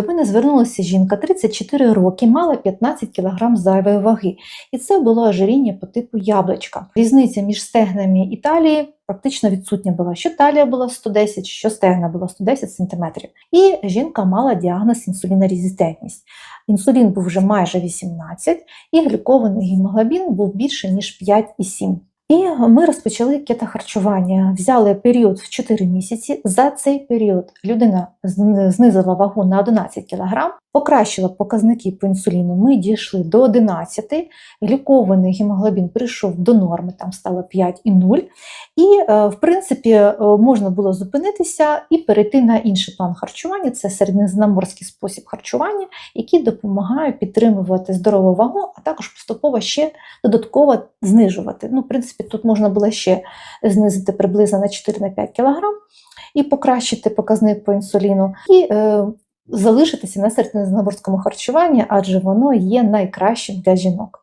До мене звернулася жінка 34 роки, мала 15 кг зайвої ваги. І це було ожиріння по типу яблучка. Різниця між стегнами і талії практично відсутня була. Що талія була 110, що стегна було 110 см. І жінка мала діагноз інсулінорезистентність. Інсулін був вже майже 18, і глікований гемоглобін був більше ніж 5,7. І ми розпочали кетохарчування. Взяли період в 4 місяці. За цей період людина знизила вагу на 11 кг, покращила показники по інсуліну. Ми дійшли до 11, глікований гемоглобін прийшов до норми, там стало 5,0. І, е, в принципі, е, можна було зупинитися і перейти на інший план харчування. Це середземноморський спосіб харчування, який допомагає підтримувати здорову вагу, а також поступово ще додатково знижувати. Ну, в принципі, тут можна було ще знизити приблизно на 4-5 кг і покращити показник по інсуліну, і е, залишитися на середземноморському харчуванні, адже воно є найкращим для жінок.